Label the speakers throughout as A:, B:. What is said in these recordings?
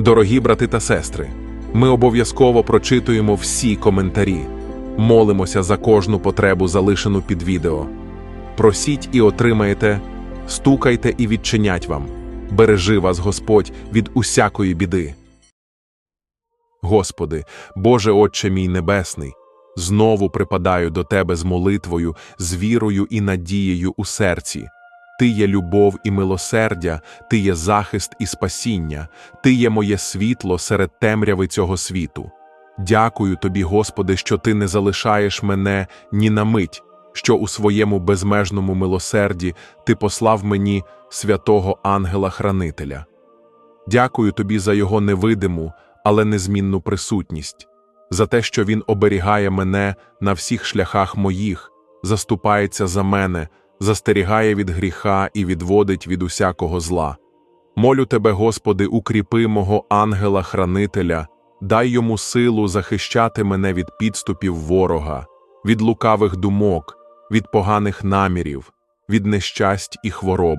A: Дорогі брати та сестри, ми обов'язково прочитуємо всі коментарі, молимося за кожну потребу, залишену під відео. Просіть і отримаєте, стукайте і відчинять вам. Бережи вас Господь від усякої біди. Господи, Боже Отче мій Небесний, знову припадаю до Тебе з молитвою, з вірою і надією у серці. Ти є любов і милосердя, Ти є захист і спасіння, Ти є моє світло серед темряви цього світу. Дякую Тобі, Господи, що Ти не залишаєш мене ні на мить, що у своєму безмежному милосерді Ти послав мені святого ангела-хранителя. Дякую Тобі за його невидиму, але незмінну присутність, за те, що Він оберігає мене на всіх шляхах моїх, заступається за мене, застерігає від гріха і відводить від усякого зла. Молю Тебе, Господи, укріпи мого ангела-хранителя, дай йому силу захищати мене від підступів ворога, від лукавих думок, від поганих намірів, від нещасть і хвороб.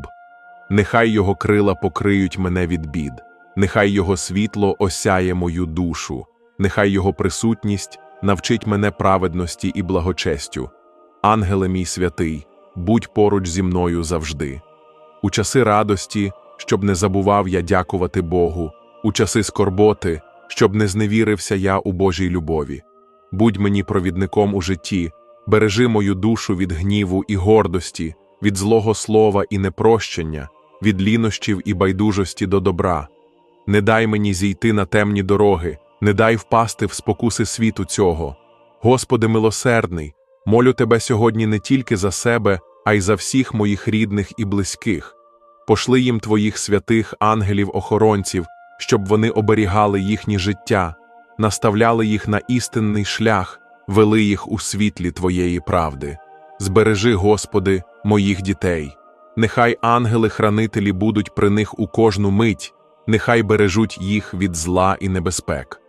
A: Нехай його крила покриють мене від бід, нехай його світло осяє мою душу, нехай його присутність навчить мене праведності і благочестю. Ангеле мій святий, будь поруч зі мною завжди. У часи радості, щоб не забував я дякувати Богу, у часи скорботи, щоб не зневірився я у Божій любові. Будь мені провідником у житті, бережи мою душу від гніву і гордості, від злого слова і непрощення, від лінощів і байдужості до добра. Не дай мені зійти на темні дороги, не дай впасти в спокуси світу цього. Господи милосердний, молю Тебе сьогодні не тільки за себе, а й за всіх моїх рідних і близьких. Пошли їм Твоїх святих ангелів-охоронців, щоб вони оберігали їхнє життя, наставляли їх на істинний шлях, вели їх у світлі Твоєї правди. Збережи, Господи, моїх дітей. Нехай ангели-хранителі будуть при них у кожну мить, нехай бережуть їх від зла і небезпек.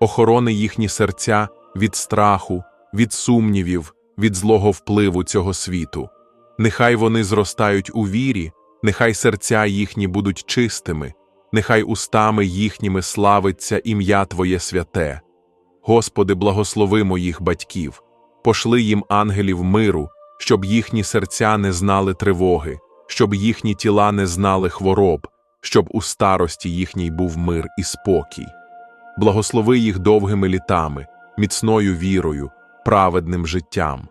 A: Охорони їхні серця від страху, від сумнівів, від злого впливу цього світу. Нехай вони зростають у вірі, нехай серця їхні будуть чистими, нехай устами їхніми славиться ім'я Твоє святе. Господи, благослови моїх батьків, пошли їм ангелів миру, щоб їхні серця не знали тривоги, щоб їхні тіла не знали хвороб, щоб у старості їхній був мир і спокій. Благослови їх довгими літами, міцною вірою, праведним життям.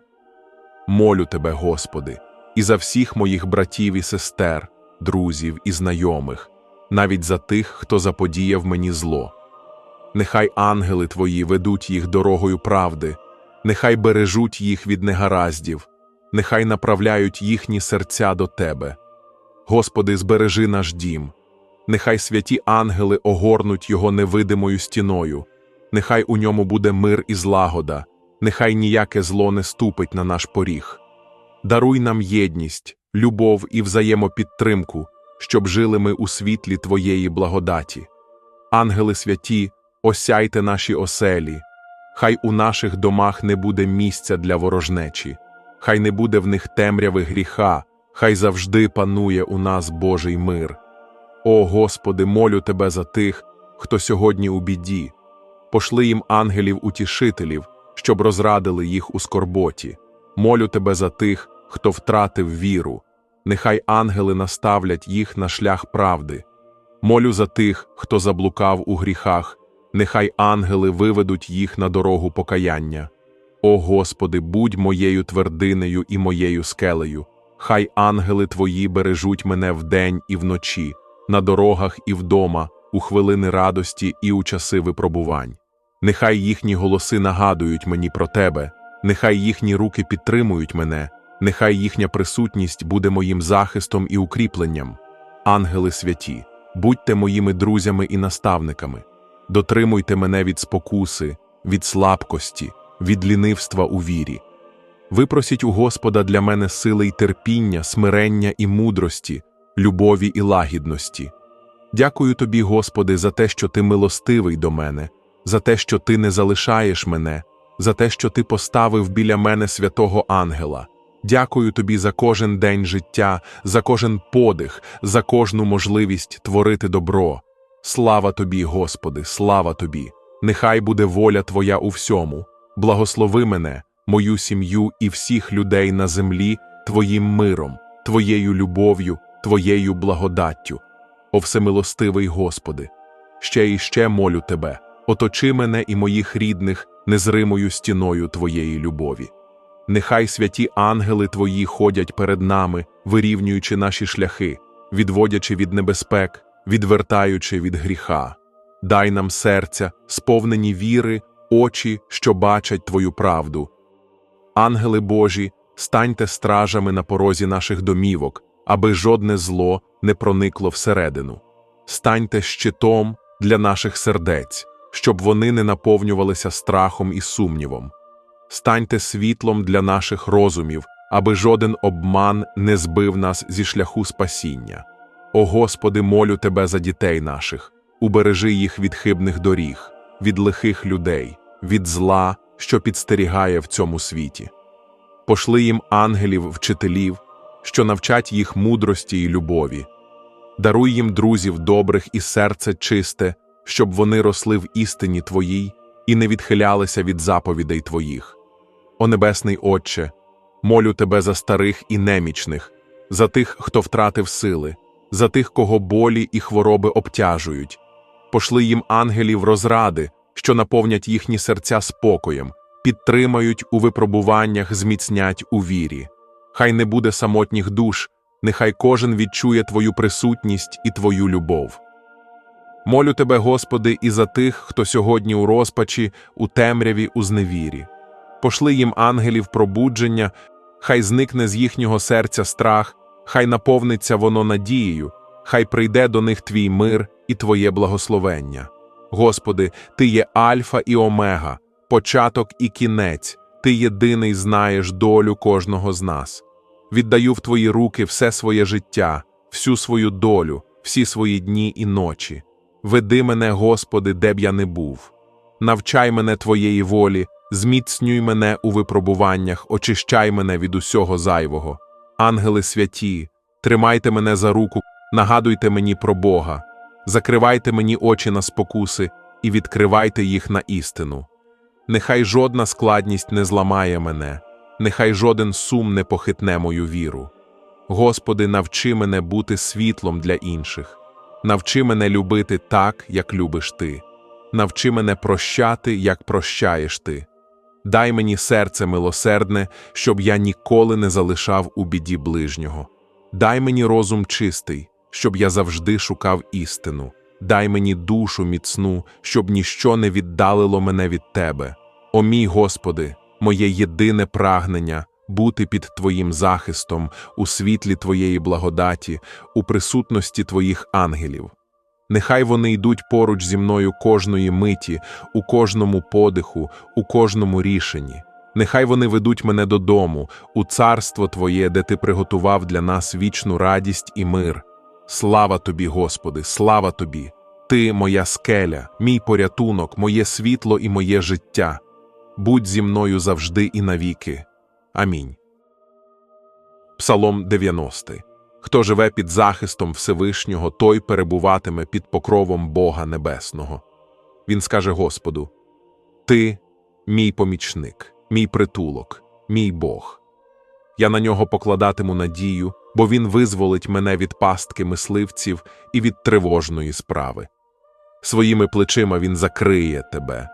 A: Молю Тебе, Господи, і за всіх моїх братів і сестер, друзів і знайомих, навіть за тих, хто заподіяв мені зло. Нехай ангели Твої ведуть їх дорогою правди, нехай бережуть їх від негараздів, нехай направляють їхні серця до Тебе. Господи, збережи наш дім, нехай святі ангели огорнуть його невидимою стіною, нехай у ньому буде мир і злагода, нехай ніяке зло не ступить на наш поріг. Даруй нам єдність, любов і взаємопідтримку, щоб жили ми у світлі Твоєї благодаті. Ангели святі, осяйте наші оселі, хай у наших домах не буде місця для ворожнечі, хай не буде в них темряви гріха, хай завжди панує у нас Божий мир. О Господи, молю Тебе за тих, хто сьогодні у біді, пошли їм ангелів-утішителів, щоб розрадили їх у скорботі. Молю Тебе за тих, хто втратив віру, нехай ангели наставлять їх на шлях правди. Молю за тих, хто заблукав у гріхах, нехай ангели виведуть їх на дорогу покаяння. О Господи, будь моєю твердинею і моєю скелею, хай ангели Твої бережуть мене вдень і вночі, на дорогах і вдома, у хвилини радості і у часи випробувань. Нехай їхні голоси нагадують мені про Тебе, нехай їхні руки підтримують мене, нехай їхня присутність буде моїм захистом і укріпленням. Ангели святі, будьте моїми друзями і наставниками, дотримуйте мене від спокуси, від слабкості, від лінивства у вірі. Випросіть у Господа для мене сили й терпіння, смирення і мудрості, любові і лагідності. Дякую тобі, Господи, за те, що ти милостивий до мене, за те, що ти не залишаєш мене, за те, що ти поставив біля мене святого ангела. Дякую тобі за кожен день життя, за кожен подих, за кожну можливість творити добро. Слава тобі, Господи, слава тобі! Нехай буде воля Твоя у всьому. Благослови мене, мою сім'ю і всіх людей на землі Твоїм миром, Твоєю любов'ю, Твоєю благодаттю. О всемилостивий Господи! Ще і ще молю Тебе, оточи мене і моїх рідних незримою стіною Твоєї любові. Нехай святі ангели Твої ходять перед нами, вирівнюючи наші шляхи, відводячи від небезпек, відвертаючи від гріха. Дай нам серця, сповнені віри, очі, що бачать Твою правду. Ангели Божі, станьте стражами на порозі наших домівок, аби жодне зло не проникло всередину. Станьте щитом для наших сердець, щоб вони не наповнювалися страхом і сумнівом. Станьте світлом для наших розумів, аби жоден обман не збив нас зі шляху спасіння. О Господи, молю Тебе за дітей наших, убережи їх від хибних доріг, від лихих людей, від зла, що підстерігає в цьому світі. Пошли їм ангелів, вчителів, що навчать їх мудрості і любові. Даруй їм друзів добрих і серце чисте, щоб вони росли в істині Твоїй і не відхилялися від заповідей Твоїх. О Небесний Отче, молю Тебе за старих і немічних, за тих, хто втратив сили, за тих, кого болі і хвороби обтяжують. Пошли їм ангелів розради, що наповнять їхні серця спокоєм, підтримають у випробуваннях, зміцнять у вірі. Хай не буде самотніх душ, нехай кожен відчує Твою присутність і Твою любов. Молю Тебе, Господи, і за тих, хто сьогодні у розпачі, у темряві, у зневірі. Пошли їм ангелів пробудження, хай зникне з їхнього серця страх, хай наповниться воно надією, хай прийде до них Твій мир і Твоє благословення. Господи, Ти є Альфа і Омега, початок і кінець, Ти єдиний знаєш долю кожного з нас. Віддаю в Твої руки все своє життя, всю свою долю, всі свої дні і ночі. Веди мене, Господи, де б я не був. Навчай мене Твоєї волі, зміцнюй мене у випробуваннях, очищай мене від усього зайвого. Ангели святі, тримайте мене за руку, нагадуйте мені про Бога, закривайте мені очі на спокуси і відкривайте їх на істину. Нехай жодна складність не зламає мене, нехай жоден сум не похитне мою віру. Господи, навчи мене бути світлом для інших. Навчи мене любити так, як любиш ти. Навчи мене прощати, як прощаєш ти. Дай мені серце милосердне, щоб я ніколи не залишав у біді ближнього. Дай мені розум чистий, щоб я завжди шукав істину. Дай мені душу міцну, щоб ніщо не віддалило мене від Тебе. О мій Господи, моє єдине прагнення бути під Твоїм захистом у світлі Твоєї благодаті, у присутності Твоїх ангелів. Нехай вони йдуть поруч зі мною кожної миті, у кожному подиху, у кожному рішенні. Нехай вони ведуть мене додому, у царство Твоє, де Ти приготував для нас вічну радість і мир. Слава Тобі, Господи, слава Тобі! Ти моя скеля, мій порятунок, моє світло і моє життя. Будь зі мною завжди і навіки. Амінь. Псалом 90 Хто живе під захистом Всевишнього, той перебуватиме під покровом Бога Небесного. Він скаже Господу: Ти мій помічник, мій притулок, мій Бог. Я на нього покладатиму надію, бо він визволить мене від пастки мисливців і від тривожної справи. Своїми плечима він закриє тебе.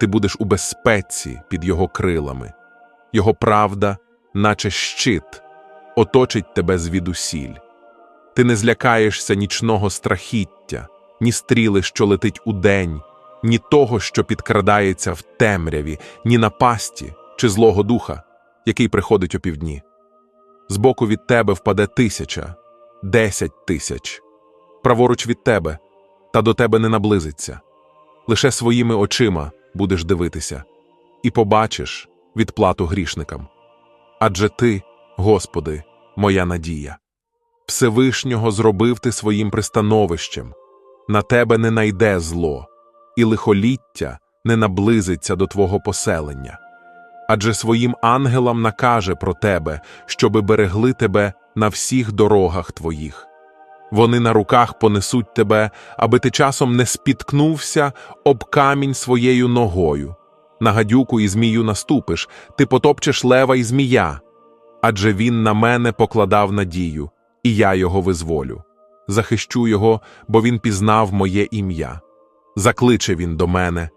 A: Ти будеш у безпеці під його крилами, його правда, наче щит оточить тебе звідусіль. Ти не злякаєшся нічного страхіття, ні стріли, що летить удень, ні того, що підкрадається в темряві, ні напасті чи злого духа, який приходить опівдні. Збоку від тебе впаде тисяча, десять тисяч, праворуч від тебе, та до тебе не наблизиться. Лише своїми очима будеш дивитися, і побачиш відплату грішникам. Адже ти. Господи, моя надія. Всевишнього зробив ти своїм пристановищем, на тебе не найде зло, і лихоліття не наблизиться до Твого поселення. Адже своїм ангелам накаже про тебе, щоби берегли тебе на всіх дорогах твоїх. Вони на руках понесуть тебе, аби ти часом не спіткнувся об камінь своєю ногою. На гадюку і змію наступиш, ти потопчеш лева і змія. Адже він на мене покладав надію, і я його визволю. Захищу його, бо він пізнав моє ім'я. Закличе він до мене,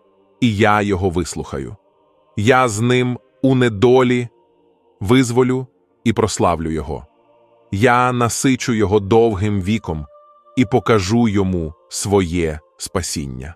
A: і я його вислухаю. Я з ним у недолі визволю і прославлю його. Я насичу його довгим віком і покажу йому своє спасіння.